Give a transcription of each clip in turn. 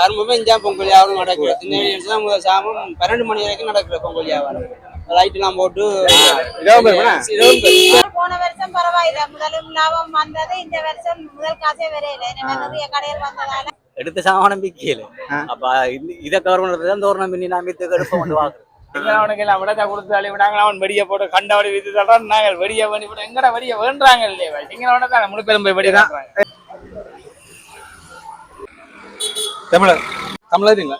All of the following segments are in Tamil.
ஆரம்பமே இஞ்சா பொங்கல் வியாபாரம் நடக்குது சின்ன வயசுல முதல் சாமம் பன்னெண்டு மணி வரைக்கும் நடக்குது பொங்கல் வியாபாரம். லைட் எல்லாம் போட்டு. போன? வருஷம் பரவாயில்ல. முதலும் லாபம் வந்தது. இந்த வருஷம் முதல் காசே வரையில. நிறைய கடைகள் வந்ததால. எடுத்த சாமானம் விக்கல. அப்ப இத கவர்மெண்ட் தான் தோரணம் பண்ணி நான் வித்து எடுப்ப கொண்டு வாக்குறேன் அவனுக்கு எல்லாம் விடத்தை கொடுத்து அழி விடாங்க அவன் வெடிய போட்டு கண்டவடி வித்து தள்ளுறான். நாங்கள் வெடிய பண்ணி போட்டு எங்கட வெடிய வேண்டாங்க இல்லையா? சிங்களவன தான் முழு பெரும் போய். தமிழர். தமிழருங்களா?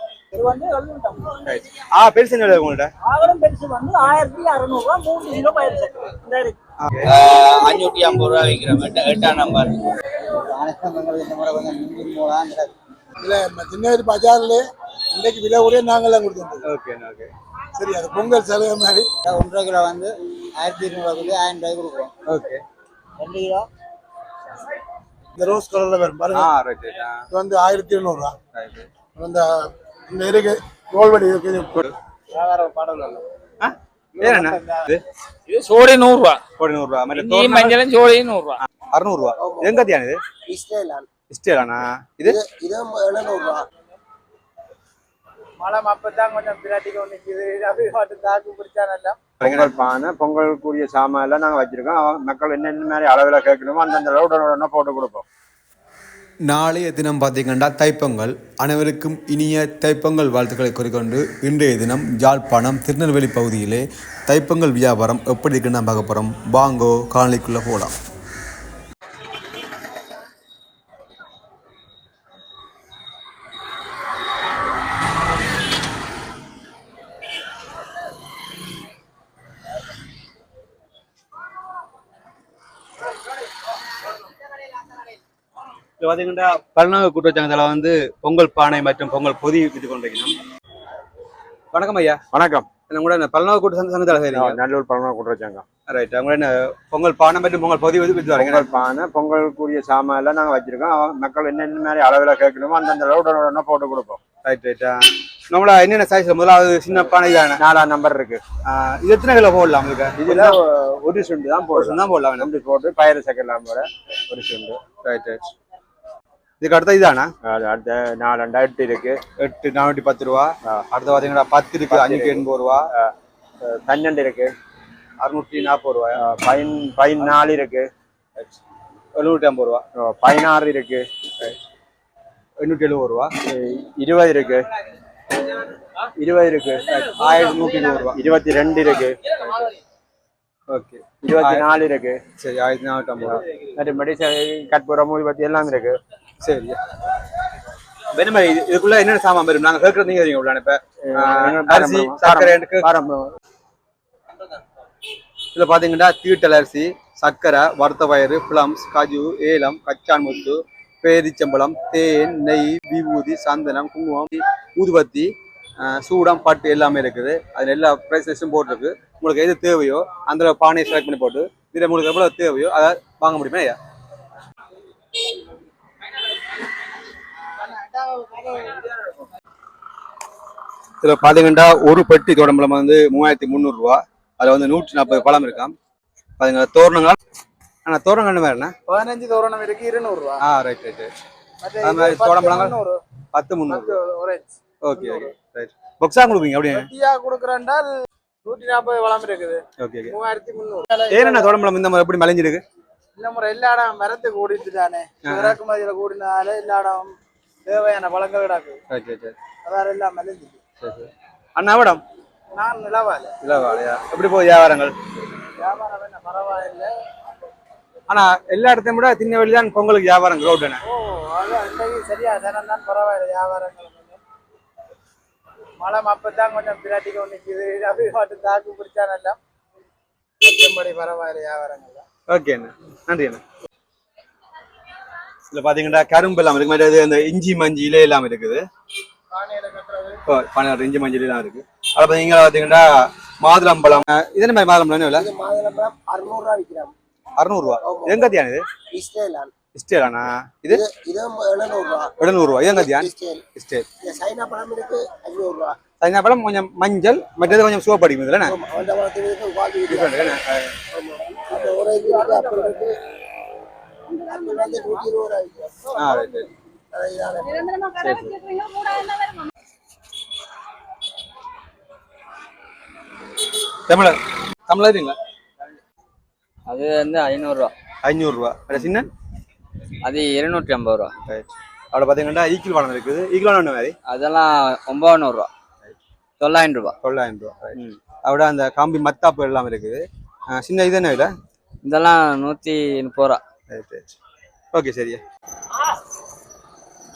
ஆ பெருசு என்ன விலை உங்கள்ட்ட? ஆவரம் பெருசு வந்து ஆயிரத்தி அறுநூறுவா மூணு கிலோ பயிர் இந்த இருக்கு அஞ்சூற்றி ஐம்பது ரூபா விற்கிறோம் எட்ட எட்டாம் நம்பர் இல்ல சின்னவரி பஜார்ல இன்னைக்கு விலை கூட நாங்களாம் கொடுத்துருக்கோம். ஓகே ஓகே சரி அது பொங்கல் செலவு மாதிரி. ஒன்றரை கிலோ வந்து ஆயிரத்தி இருநூறுவா கொடுத்து ஆயிரம் ரூபாய் கொடுக்குறோம். ஓகே ரெண்டு கிலோ இந்த ரோஸ் கலர்ல வரும் பாருங்க. இது வந்து ஆயிரத்தி எழுநூறுவா இந்த இந்த இருக்கு. கோல்வடி இருக்கு. இது இது சோடி நூறுரூவா. மஞ்சளும் சோடி நூறு ரூபா அறுநூறுவா எங்க தியானு இது? இது மழை அப்பதான் கொஞ்சம் பிராட்டிக்கு நிக்குது. அப்படி தாக்கு பிடிச்சா நல்லா. பொங்கல் பானை பொங்கலுக்குரிய சாமான் எல்லாம் நாங்கள் வச்சிருக்கோம். மக்கள் என்னென்ன மாதிரி அளவில் கேட்கணுமோ அந்தந்த உடனே போட்டு கொடுப்போம். நாளைய தினம் பார்த்தீங்கன்னா தைப்பொங்கல். அனைவருக்கும் இனிய தைப்பொங்கல் வாழ்த்துக்களை கூறிக்கொண்டு இன்றைய தினம் யாழ்ப்பாணம் திருநெல்வேலி பகுதியிலே தைப்பொங்கல் வியாபாரம் எப்படி இருக்குன்னு பார்க்க போகிறோம் வாங்கோ காணொலிக்குள்ளே போகலாம் பார்த்தீங்கன்னா பல்நாக கூட்டுறச்சங்கத்தில் வந்து பொங்கல் பானை மற்றும் பொங்கல் பொதி வித்து கொண்டிருக்கணும் வணக்கம் ஐயா. வணக்கம். என்ன கூட பல்நாக கூட்டு சங்க சங்கத்தில் செய்றீங்க நல்லூர் பழமா குற்றச்சாங்க ரைட் அவங்க என்ன பொங்கல் பானை மற்றும் பொங்கல் பொதி வந்து வித்து வரீங்க பொங்கல் பானை பொங்கலுக்குரிய சாமான் எல்லாம் நாங்கள் வச்சிருக்கோம். மக்கள் என்னென்ன மாதிரி அளவில் கேட்கணுமோ அந்தந்த அளவு உடனே போட்டு கொடுப்போம். ரைட் ரைட்டா நம்மள என்னென்ன சைஸ் முதலாவது சின்ன பானை தானே நாலாம் நம்பர் இருக்கு. இது எத்தனை கிலோ போடலாம் உங்களுக்கு? இதுல ஒரு சுண்டு தான் போடுறோம் தான் போடலாம். நம்பி போட்டு பயிறு சக்கெல்லாம் போட ஒரு சுண்டு. ரைட் ரைட் இதுக்கு அடுத்த இதானா? அடுத்த நாலு ரெண்டாயிரத்தி இருக்கு. எட்டு நானூற்றி பத்து ரூபா. அடுத்து பார்த்தீங்கன்னா பத்து இருக்கு அஞ்சுக்கு எண்பது ரூபா. பன்னெண்டு இருக்கு. அறுநூற்றி நாற்பது ரூபா அஹ் பதின் பதினாலு இருக்கு. எழுநூற்றி ஐம்பது ரூபா. பதினாறு இருக்கு. எண்ணூற்றி எழுபது ரூபா. இருபது இருக்கு. இருபது இருக்கு. ஆயிரத்தி நூற்றி இருபது ரூபா. இருபத்தி ரெண்டு இருக்கு. ஓகே. இருபத்தி நாலு இருக்கு. சரி ஆயிரத்தி நானூற்றி ஐம்பது ரூபா. மற்றபடி ச- கற்பூரம் ஊதுபத்தி எல்லாம் இருக்கு. சரி வேணுமே இது இதுக்குள்ள என்னென்ன சாமான் வரும் நாங்கள் கேட்கறது நீங்க தெரியுங்க உள்ள இப்ப அரிசி சர்க்கரை இதுல பாத்தீங்கன்னா தீட்டல் அரிசி சர்க்கரை வறுத்த பயிறு பிளம்ஸ் காஜு ஏலம் கச்சான் முத்து பேரிச்சம்பழம் தேன் நெய் விபூதி சந்தனம் குங்குமம் ஊதுபத்தி சூடம் பட்டு எல்லாமே இருக்குது. அதுல எல்லா ப்ரைஸஸும் போட்டிருக்கு. உங்களுக்கு எது தேவையோ அந்த பானையை செலக்ட் பண்ணி போட்டு இதுல உங்களுக்கு எவ்வளவு தேவையோ அதை வாங்க முடியுமா ஐயா? இதுல பாத்தீங்கன்னா ஒரு பெட்டி தோடம்பழம் வந்து மூவாயிரத்தி முந்நூறு ரூபா அதுல வந்து நூற்றி நாற்பது பழம் இருக்காம். பாத்தீங்கன்னா தோரணங்கள். ஆனா தோரணங்கள் வேறுண்ணா பதினஞ்சு தோரணம் இருக்கு இருநூறு ரூபா ஆ ரைட் ரைட் அது மாதிரி தோடம்பழங்கள் பத்து முந்நூறு. ஓகே ஓகே ரைட் பொக்ஸா கொடுப்பீங்க அப்படியே? வெட்டியா கொடுக்குறேன்டால் நூற்றி நாற்பது வளம் இருக்குது. ஓகே ஓகே மூவாயிரத்தி முந்நூறு. ஏன்னா தோடம்பழம் இந்த மாதிரி எப்படி மலைஞ்சிருக்கு? இந்த முறை எல்லா இடம் மரத்துக்கு கூடிட்டுதானே இறக்குமதியில கூடினால எல்லா இடம் தேவையான பழங்கள் கிடாக்கு. சரி சரி அண்ணா மேடம் நான் நிலவால இல்லை வாழையா எப்படி போகுது வியாபாரங்கள்? வியாபாரம் என்ன பரவாயில்லை. ஆனா எல்லா இடத்தையும் விட திண்ணவெளி தான் பொங்கலுக்கு வியாபாரம் க்ரௌட் என்ன? ஓ சரியா சனம் தான் பரவாயில்லை வியாபாரங்கள். மழை அப்பதான் கொஞ்சம் பிராட்டிக்கு நிக்குது. அப்படி பாட்டு தாக்கு பிடிச்சா நல்லா பரவாயில்லை வியாபாரங்கள். ஓகே அண்ணா. நன்றி அண்ணா. இதுல பாத்தீங்கன்னா கரும்பு எல்லாம் இருக்கு. மாதிரி அந்த இஞ்சி மஞ்சி இலை எல்லாம் இருக்குது. பன்னெண்டு இஞ்சி மஞ்சள் எல்லாம் இருக்கு. அதை பார்த்தீங்க பாத்தீங்கன்னா மாதுளம்பழம் இது என்ன மாதிரி மாதுளம்பழம் விலை மாதுளம்பழம் அறுநூறுவா. விற்கிறோம் அறுநூறுவா எங்க தியான் இது இஸ்ரேலான் இஸ்டேலாண்ணா இது இது எழுநூறுவா எழுநூறுவா எங்க தியான் இஸ்டேல் சைனா பழம் இருக்கு. அஞ்சூறுவா சைனா பழம் கொஞ்சம் மஞ்சள் மற்றது கொஞ்சம் சோப்பு அடிக்கும் இதுல ஆ தமிழர் தமிழருங்களா அது வந்து ஐநூறுரூவா. ஐநூறுரூவா. அது சின்ன? அது இருநூற்றி ஐம்பது ரூபா. அவ்வளோ பார்த்தீங்கன்னா ஈக்கிள் பணம் இருக்குது. ஈக்கிள் பணம் மாதிரி அதெல்லாம் ஒம்பதுநூறுரூவா. தொள்ளாயிரம் ரூபா தொள்ளாயிரம் ரூபா அவ்வளோ அந்த காம்பி மத்தாப்பு எல்லாம் இருக்குது. சின்ன இது என்ன விலை? இதெல்லாம் நூற்றி முப்பது ரூபா. ஓகே சரியா.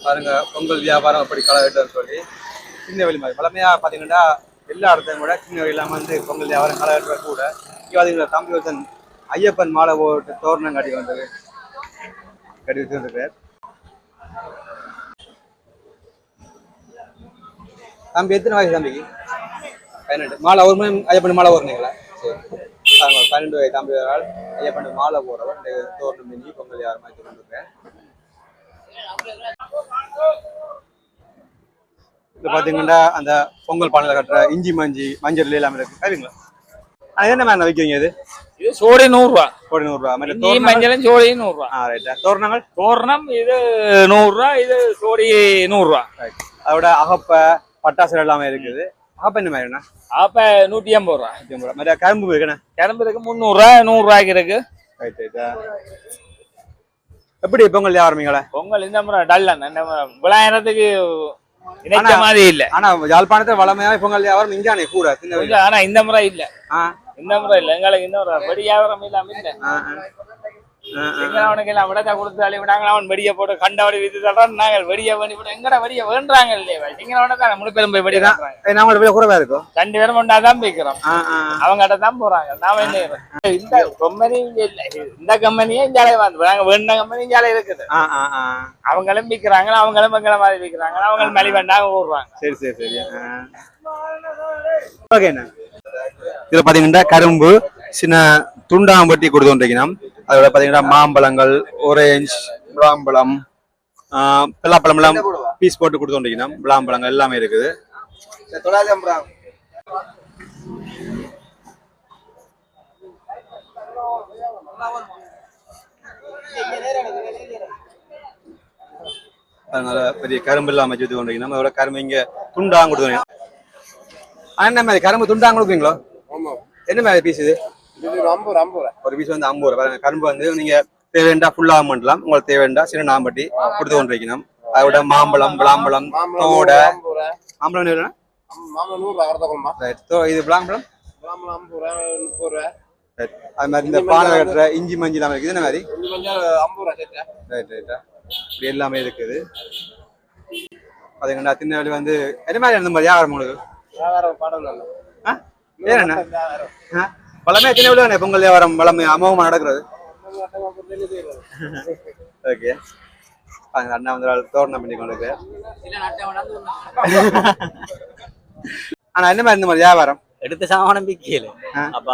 பாருங்க பொங்கல் வியாபாரம் அப்படி களவிட்டோம்னு சொல்லி சின்ன வெளி மாதிரி. பழமையா பார்த்தீங்கன்னா எல்லா இடத்தையும் கூட சின்ன இல்லாமல் வந்து பொங்கல் வியாபாரம் களவிட்டுற கூட. இங்கே பார்த்தீங்கன்னா தம்பி ஒருத்தன் ஐயப்பன் மாலை போட்டு தோரணம் கட்டி வந்தது கட்டி வச்சு வச்சுருக்கார் தம்பி எத்தனை வயசு தம்பிக்கு? பதினெட்டு. மாலை ஒரு மணி ஐயப்பன் மாலை போடுறீங்களா? சரி. பன்னெண்டு வயசு தம்பி ஒரு ஆள். ஐயப்பன் மாலை போடுறவர் இந்த தோரணம் மினி பொங்கல் வியாபாரம் வச்சு கொண்டிருக்கேன். இது பார்த்தீங்கன்னா அந்த பொங்கல் பானையில் கட்டுற இஞ்சி மஞ்சி மஞ்சள் எல்லாமே இருக்கு. சரிங்களா அது என்ன மேம் விற்கிறீங்க இது? இது சோடி நூறுரூவா. கோடி நூறுரூவா. மற்ற மஞ்சளும் சோடி நூறுரூவா. ஆ ரைட்டா தோரணங்கள்? தோரணம் இது நூறுரூவா இது சோடி நூறுரூவா. அதோட அகப்பை பட்டாசு எல்லாமே இருக்குது. அகப்பை என்ன மாதிரிண்ணா? அப்ப நூற்றி ஐம்பது ரூபா. மற்ற கரும்பு இருக்குண்ணா? கிளம்பு இருக்கு முந்நூறுரூவா நூறுரூவாய்க்கு இருக்கு. ரைட் ரைட்டா எப்படி பொங்கல் வியாபாரமீங்களா பொங்கல் இந்த முறை முறை விழாயிரத்துக்கு இணைச்ச மாதிரி இல்ல. ஆனா யாழ்ப்பாணத்தை வளமையாக பொங்கல் வியாபாரம் இஞ்சானே கூட ஆனா இந்த முறை இல்ல. இந்த முறை இல்ல. எங்களுக்கு இந்த முறை வெடி வியாபாரம் இல்லாம இல்ல. அவனுக்கு விடத்தை கொடுத்து அழி விடாங்க அவன் வெடிய போட்டு கண்டபடி வித்து தர்றான் நாங்கள் வெடிய வேண்டி போட்டு எங்கட வெடிய வேண்டாங்க இல்லையா எங்களோட தான் முழு பெரும் போய் இருக்கும்? ரெண்டு பேரும் கொண்டாதான் போய்க்கிறோம். ஆ ஆ அவங்ககிட்ட தான் போறாங்க. நாம என்ன? இந்த கம்பெனி இல்ல. இந்த கம்பெனியே இஞ்சாலே வந்து நாங்க வேண்ட கம்பெனி இஞ்சாலே இருக்குது. ஆ ஆ ஆ. அவங்களும் விற்கிறாங்க அவங்களும் எங்களை மாதிரி விற்கிறாங்க அவங்க மலி வேண்டாங்க ஊடுறாங்க சரி சரி சரி. ஓகேண்ணா இதில் பார்த்தீங்கன்னா கரும்பு சின்ன துண்டாம்பட்டி கொடுத்து கொண்டிருக்கணும் அதோட பார்த்தீங்கன்னா மாம்பழங்கள் ஒரேஞ்ச் விளாம்பழம் பிள்ளாப்பழம் எல்லாம் பீஸ் போட்டு கொடுத்து கொண்டிருக்கணும். விளாம்பழங்கள் எல்லாமே இருக்குது. அதனால பெரிய கரும்பு அமைச்சு கொடுத்து கொண்டிருக்கணும். அதோட கரும்பு இங்க துண்டாங்க கொடுத்து கொண்டிருக்கணும். ஆ, என்ன மாதிரி? கரும்பு துண்டாங்க கொடுப்பீங்களோ? என்ன மாதிரி பீஸ் இது? ஒரு பீஸ் வந்து ஐம்பது ரூபா. பாருங்க, கரும்பு வந்து நீங்க தேவைண்டா ஃபுல்லா பண்ணலாம் உங்களுக்கு தேவைண்டா சின்ன நாம்பட்டி கொடுத்து கொண்டு வைக்கணும் அதோட மாம்பழம் விளாம்பழம் தோட. மாம்பழம் எவ்வளோ இது விளாம்பழம். அது மாதிரி இந்த பானை கட்டுற இஞ்சி மஞ்சி எல்லாம் இருக்குது. என்ன மாதிரி? ரைட் ரைட்டா இப்படி எல்லாமே இருக்குது. அதுங்கண்ணா திருநெல்வேலி வந்து என்ன மாதிரி இருந்த மாதிரி வியாபாரம் உங்களுக்கு? ஆ? பழமே எத்தனை விட பொங்கல் வியாபாரம் பழமை அமோகமா நடக்கிறது? ஓகே. அண்ணா வந்து தோரணம் பண்ணி கொண்டு ஆனா என்ன மாதிரி இந்த மாதிரி வியாபாரம்? எடுத்த சாமானம் ஆ. அப்ப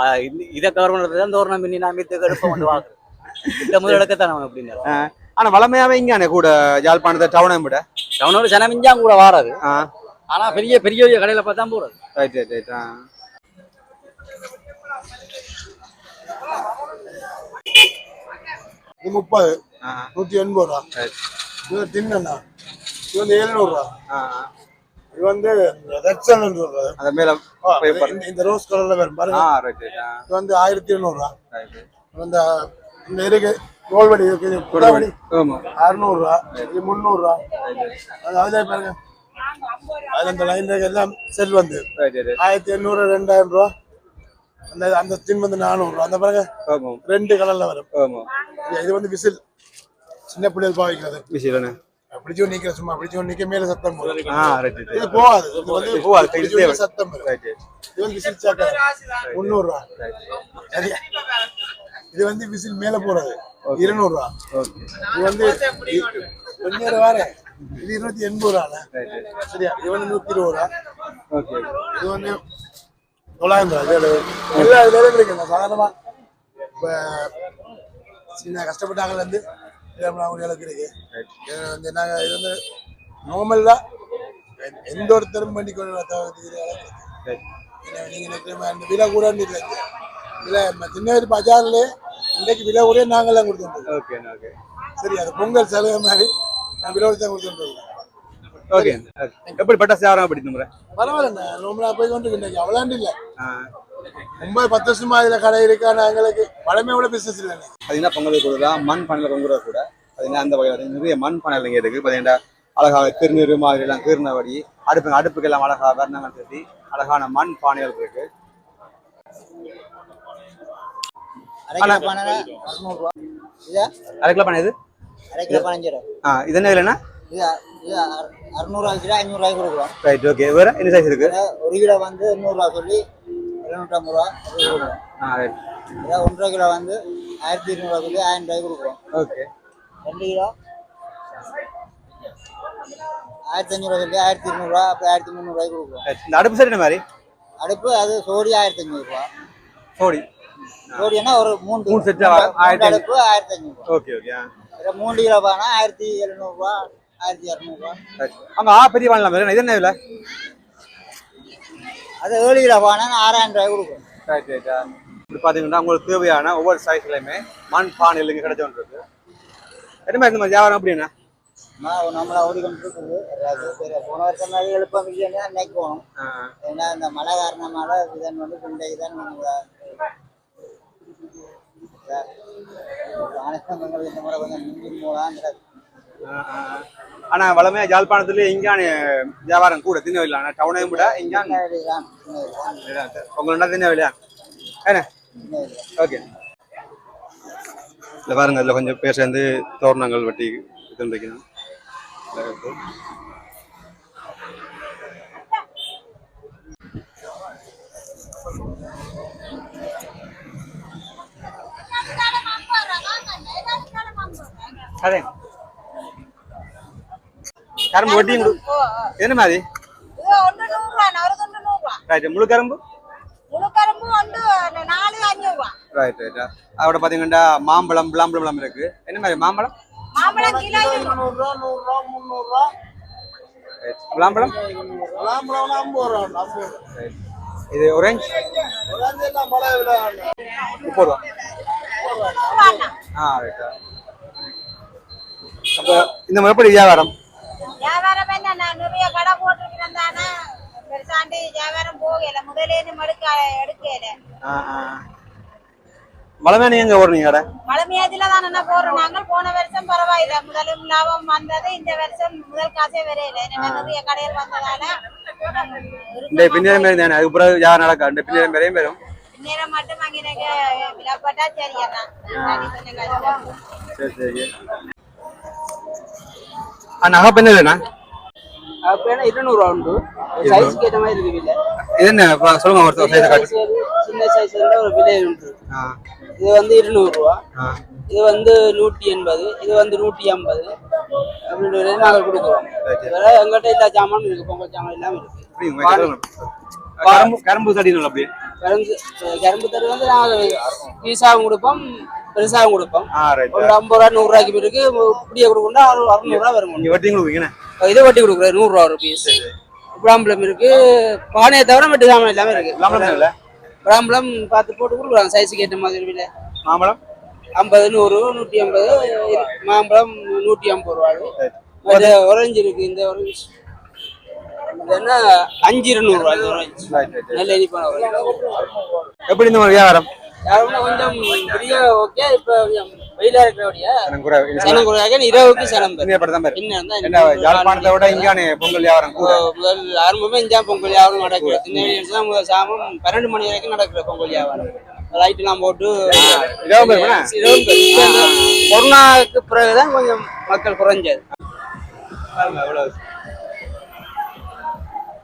இதை கவர் பண்றது தான் தோரணம் பண்ணி நான் வித்து எடுப்ப கொண்டு வாக்குறேன் இந்த முதல் எடுக்கத்தான் அப்படின்னு. ஆனா வளமையாவே இங்கானே கூட யாழ்ப்பாணத்தை டவுனை விட? டவுனோட சனம் மிஞ்சாங்க கூட வாராது. ஆனா பெரிய பெரிய பெரிய கடையில பார்த்தா போறது. ரைட் ரைட் ரைட் இது முப்பது. நூற்றி எண்பது ரூபா ரைட் இது தின்னா இது வந்து எழுநூறுவா ஆ இது வந்து சொல்றது. அந்த மேல ஆ, பேப்பர் இந்த- இந்த ரோஸ் கலர்ல வரும் பாருங்க. ரைட் ரைட் இது வந்து ஆயிரத்தி எழுநூறுவா ரைட் இந்த இந்த இருக்கு. கோல்வடி இருக்கு. இது குடவடி ஆமா. அறுநூறுவா இது முந்நூறுவா அது அதிலே பாருங்க. அதுல இந்த லைன் எல்லாம் செல் வந்து. ரைட் ரைட் ஆயிரத்தி எண்ணூறு ரெண்டாயிரம் ரூபா. அந்த அந்த ஸ்டின் வந்து நானூறுரூவா அந்த ஆமா ரெண்டு கலர்ல வரும். இது- வந்து விசில். சின்ன பிள்ளைகள் பாவிக்கிறது. விஷயம் பிடிச்சோ நிக்கிற சும்மா பிடிச்சோ நிக்க மேல சத்தம் இது போகாது. இது வந்து சத்தம் இது வந்து விசில் சாக்கடை. முந்நூறுரூவா சரியா? இது வந்து விசில் மேல போறது. இருநூறுவா ஓகே. இது வந்து கொஞ்சம் வார இது இருநூத்தி எண்பது ரூபா சரியா? இது வந்து நூத்தி இருபது ரூபா. இது வந்து தொள்ளாயிரம் ரூபா இது எல்லா இதுல கிடைக்கும் சாதாரணமா இப்ப சின்ன கஷ்டப்பட்டாங்கல இருந்து அவங்களுக்கு இருக்கு. வந்து நாங்க இது வந்து நார்மல் தான் எ- எந்த ஒருத்தரும் பண்ணி கொண்டு ரைட் நீங்க நினைக்கிற மாதிரி அந்த விலை கூட இல்லை. இதுல சின்ன பஜார்ல இன்றைக்கு விலை கூட ஓகே ஓகே. சரி அது பொங்கல் செலவு மாதிரி நான் விரோதத்தை கொடுத்துட்டு ஓகே எப்படி பட்டாசு வியாபாரம் எப்படி இந்த முறை பரவாயில்ல ரொம்ப நாள் போய் கொண்டு இன்னைக்கு அவ்வளோண்டு இல்லை. மும்பை பத்து வருஷமா இதுல கடை இருக்கு? எங்களுக்கு பழமையோட பிசினஸ் இல்லை பார்த்தீங்கன்னா பொங்கல் கூட தான் மண் பானையில் பொங்குற கூட பார்த்தீங்கன்னா அந்த வகையில்? நிறைய மண் பானைகள் இங்கே இருக்குது. பார்த்தீங்கன்னா அழகாக திருநீர் மாதிரி எல்லாம் கீர்னபடி அடுப்பு அடுப்புக்கெல்லாம் அழகாக வர்ணங்கள் கட்டி அழகான மண் பானைகள் இருக்கு. அரை கிலோ பானை இதா அரை கிலோ பானை இது அரை கிலோ பதினஞ்சு ரூபா ஆ இது என்ன அறு- அறுநூறுவா கிலோ ஐநூறுரூவாய்க்கு கொடுக்குறோம். ரைட் ஓகே வேறு? என்ன சைஸ் இருக்கு? இதை ஒரு கிலோ வந்து எண்ணூறுரூவா சொல்லி எழுநூற்றம்பது ரூபா அது கொடுக்குறோம். ஆ ரைட் ஒன்றரை கிலோ வந்து ஆயிரத்தி இருநூறுவா சொல்லி ஆயிரம் ரூபாய்க்கு கொடுக்குறோம். ஓகே ரெண்டு கிலோ ஆயிரத்தி அஞ்சூறுவா சொல்லி ஆயிரத்தி இருநூறுவா அப்புறம் ஆயிரத்தி முந்நூறுவாய்க்கு கொடுக்குறோம். இந்த அடுப்பு என்ன மாதிரி? அடுப்பு அது சோடி ஆயிரத்தி அஞ்சூறுரூவா சோடி சோடினா ஒரு மூணு மூணு? மூணு ஆயிரத்தி அடுப்பு ஆயிரத்தி அஞ்சூறுரூவா ஓகே ஓகே மூணு கிலோ பானா ஆயிரத்தி எழுநூறுவா. ஆயிரத்தி இரநூறுவா அங்கே ஆ பெரிய வாங்கலாம் வேறு இது என்ன அது ஏழு கிலோ பானா ஆறாயிரம் ரூபாய் கொடுக்குறோம் ரைட் ரைட்டா இப்படி பார்த்தீங்கன்னா உங்களுக்கு தேவையான ஒவ்வொரு சைஸ்லையுமே மண் பானையில் இங்கே கிடைச்சோன்னு இருக்கு. என்ன இந்த மாதிரி வியாபாரம் அப்படின்னா நம்மளை ஓடிக்கொண்டு இருக்குது. போன வருஷம் மாதிரி எழுப்ப இல்லைன்னா போகணும் ஏன்னா இந்த மழை காரணமால இதன் வந்து பிண்டைக்கு தான் இந்த முறை கொஞ்சம் மூலம் ஆனா வளமையா ஜாழ்ப்பாணத்துல இங்கான வியாபாரம் கூட திண்ணவில்லை ஆனா டவுனையும் விட இங்கான் உங்களோட திண்ணவில்லையா என்ன ஓகே. இல்லை பாருங்க அதில் கொஞ்சம் பேர் சேர்ந்து தோரணங்கள் வெட்டி இது வைக்கணும் அதே. கரும்பு வெட்டியும் என்ன மாதிரி? ரைட் முழு கரும்பு? ரைட் ரைட்டா அதோட பார்த்தீங்கன்னா மாம்பழம் விளாம்பழம் இருக்கு. என்ன மாதிரி மாம்பழம். விளாம்பழம். இது விட முப்பது ரூபா. ஆ ரைட்டா அப்போ இந்த எப்படி வியாபாரம் வியாபாரம்? நிறைய கடை போட்டிருக்கிறேன் தானே? பெருசாண்டி வியாபாரம் போகல. முதலேன்னு மடுக்க எடுக்கல. நீங்க எங்க ஓடுறீங்க கடை? பழமையாதில தான் என்ன போறோம் நாங்கள் போன வருஷம் பரவாயில்ல. முதலும் லாபம் வந்தது. இந்த வருஷம் முதல் காசே வரையில. நிறைய கடைகள் வந்ததால. இந்த பின்னேரம் பேரும் தானே? அதுக்கு பிறகு வியாபாரம் நடக்கா? இந்த பின்னேரம் பேரையும் பேரும் நேரம் மட்டும் அங்க எனக்கு விடப்பட்டா சரி சரி. நகை பெண்ணு இல்லைண்ணா அப்போ இருநூறுவா உண்டு சைஸ்க்கு ஏற்ற மாதிரி இருக்கு விலை. இது என்ன சொல்லுங்க ஒருத்தர் சைஸை காட்டு. சின்ன சைஸ் ஒரு விலை உண்டு இது வந்து இருநூறுவா இது வந்து நூற்றி எண்பது. இது வந்து நூற்றி ஐம்பது. அப்படின்னு நாங்கள் கொடுக்குறோம். வேற எங்கிட்ட எல்லா ஜாமானும் இருக்கு. பொங்கல் ஜாமான் எல்லாம் இருக்கு. கரும்பு கரும்பு தடினல் அப்படியே. கரும்பு கரும்பு தரு வந்து நாங்கள் பீஸாவும் கொடுப்போம் பெருசாவும் கொடுப்போம். ஒரு ஐம்பது ரூபா நூறுரூவாய்க்கு பிறகு இப்படியே கொடுக்கணும்னா ஒரு அறுநூறுவா வரும் நீங்க வெட்டிங் கொடுப்பீங்கண்ணே இதை வட்டி கொடுக்குறேன் நூறுரூவா ஒரு பீஸ் பிராம்பலம் இருக்கு. பானையை தவிர மட்டு சாமான் எல்லாமே இருக்கு. பிராம்பலம் பார்த்து போட்டு கொடுக்குறாங்க சைஸுக்கு ஏற்ற மாதிரி மாம்பழம்? ஐம்பது நூறு நூற்றி ஐம்பது மாம்பழம் நூற்றி ஐம்பது ரூபா orange இருக்கு இந்த orange. இது என்ன? அஞ்சு இருநூறுவா நல்ல இனிப்பான. எப்படி இந்த மாதிரி வியாபாரம்? யாருன்னா கொஞ்சம் பெரிய ஓகே இப்போ வெயிலா இருக்கிறபடியா குறையாக இரவுக்கு சனம் பெறும். இன்னும் படம் பாரு. இன்னும் தான் என்ன யாழ்ப்பாணத்தை விட இங்கானே பொங்கல் வியாபாரம் முதல் ஆரம்பமே இந்தியா பொங்கல் வியாபாரம் நடக்குது தான் முதல் சாமம் பன்னெண்டு மணி வரைக்கும் நடக்குது பொங்கல் வியாபாரம். லைட் எல்லாம் போட்டு கொரோனாவுக்கு பிறகுதான் கொஞ்சம் மக்கள் குறைஞ்சது.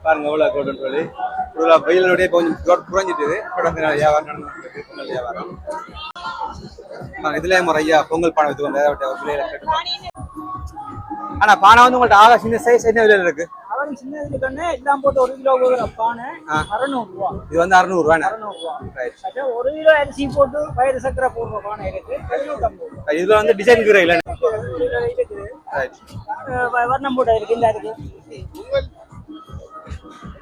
பாருங்க எவ்வளவு கூட்டம் சொல்லி. ஃபுல்லாக வெயிலுடைய கொஞ்சம் குற- குறைஞ்சிட்டுது. நாள் வியாபாரம் பொங்கல் வியாபாரம். பாருங்க, இதுலயே முறையா பொங்கல் பானை வித்து கொண்டு ஒரு விலையில கேட்டு ஆனா பானை வந்து உங்கள்ட்ட ஆக சின்ன சைஸ் என்ன விலையில இருக்கு? அவன் சின்ன இதுல கண்ணு எல்லாம் போட்டு ஒரு கிலோ பானை. அறநூறு ரூபா இது வந்து அறநூறு ரூபா அதே ஒரு கிலோ அரிசி போட்டு பயிர் சக்கரை போடுற பானை இருக்கு. எழுநூத்தம்பது. ரூபா இதுல வந்து டிசைன் கீரை இல்லை வர்ணம் போட்ட இருக்கு இந்த இருக்கு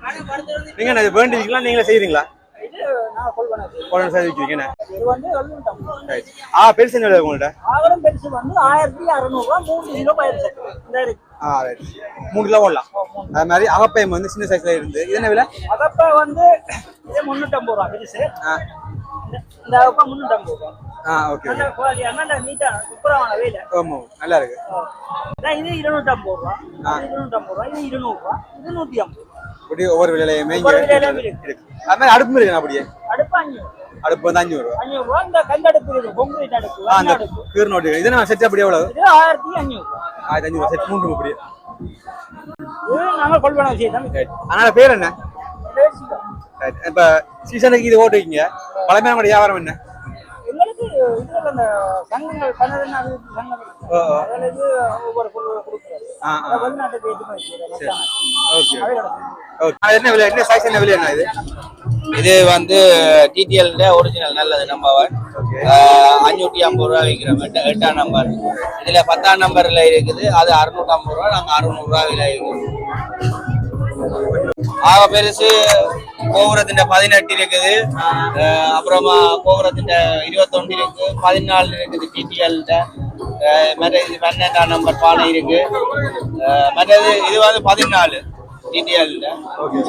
நீங்க என்ன இது வேண்டிருக்கீங்களா நீங்களே நாங்க கொள்வன செய்து விற்கிறீங்க ஆ பெருசு என்ன உங்கள்ட்ட? பெருசு வந்து ஆயிரத்தி அறுநூறுவா மூணு கிலோ பயிர் ஆ ரைட் மூணு கிலோ போடலாம் அது மாதிரி அகப்பையம் வந்து சின்ன சைஸ்ல இருந்து. இது என்ன விலை? வந்து இது முந்நூற்றம்பது ரூபா பெருசு. இந்த- அப்ப முந்நூற்றம்பது ரூபா. ஆ ஓகே நல்ல குவாலிட்டி நல்ல நீட்டா சுப்பரமான வேலை. ஆமாம் நல்லா இருக்கு. இது இருநூற்றம்பது ரூபா. இருநூற்றம்பது ரூபா இது இருநூறுவா இது நூற்றி ஐம்பது இப்படி ஒவ்வொரு இங்க விலையிலயும் இருக்கு. அது மாதிரி அடுப்பு இருக்கு அப்படியே? அடுப்பு அஞ்சூறு அடுப்பு வந்து அஞ்சூறு ரூபா அஞ்சூறு ரூபா இந்த கந்தடுப்பு இருக்கு. கொங்கிரீட் அடுப்பு ஆ அந்த கீர் நோட்டு இது என்ன செட் அப்படியே எவ்வளவு? இது ஆயிரத்தி அஞ்சூறு ரூபா ஆயிரத்தி அஞ்சூறு செட் மூன்று அப்படியே. இது நாங்கள் ரைட் அதனால பேர் என்ன? இப்போ சீசனுக்கு இது ஓட்டுவீங்க பழமையான உங்களுடைய வியாபாரம் என்ன? இதுல அந்த சங்கங்கள் அது சங்கம். அதுல இது ஒவ்வொரு பொருள் அதை வெளிநாட்டுக்கு ஓகே. ஓகே. அது என்ன விலை? என்ன சைஸ் என்ன விலை என்ன இது? இது வந்து டிடிஎல் ஒரிஜினல் நல்லது நம்பர் அஞ்சூற்றி ஐம்பது ரூபா விற்கிறோம் எட்டு எட்டாம் நம்பர் இதுல பத்தாம் நம்பர்ல இருக்குது. அது அறுநூற்றம்பது ரூபா நாங்க அறுநூறுவா விலை. விற்கிறோம் ஆக பெருசு கோபுரத்தின் பதினெட்டு இருக்குது. அப்புறமா கோபுரத்தின் இருபத்தொன்று இருக்கு. பதினாலு இருக்குது டிடிஎல் மற்ற இது பன்னெண்டாம் நம்பர் பானை இருக்கு. மற்றது இது வந்து பதினாலு. டிடிஎல்ட ஓகே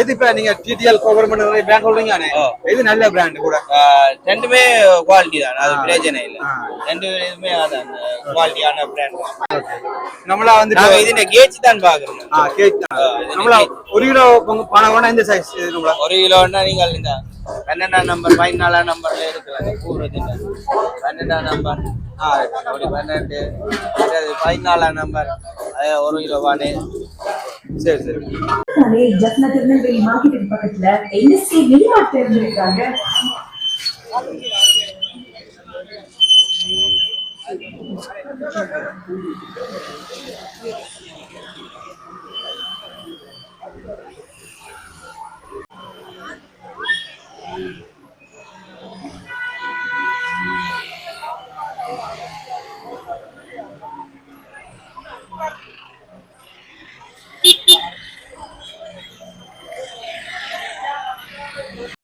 எது இப்போ நீங்க டிடிஎல் கவர் பண்ண பேங்க் சொல்றீங்க இது நல்ல பிராண்ட் கூட? ரெண்டுமே குவாலிட்டி தான். அது பிரச்சனை இல்லை. ரெண்டு இதுமே அதான் குவாலிட்டியான பிராண்ட் நம்மளா வந்து நாங்க இதுல கேஜ் தான் பாக்குறோம். ஆ கேக் நம்மளா ஒரு கிலோ பணம் வேணா இந்த சைஸ் இது நம்மளா? ஒரு கிலோன்னா நீங்கள் இந்த பன்னெண்டாம் நம்பர் பதினாலாம் நம்பர்ல இருக்கலாம் கூறுறதுல பன்னெண்டாம் நம்பர் ஆ அப்படி பன்னெண்டு. அதாவது பதினாலாம் நம்பர் ஒரு கிலோ பானு. சரி சரி. அதே ஜப்னா திருநெல்வேலி மார்க்கெட்டுக்கு பக்கத்துல என்எஸ்சி வெளிநாட்டு இருந்திருக்காங்க.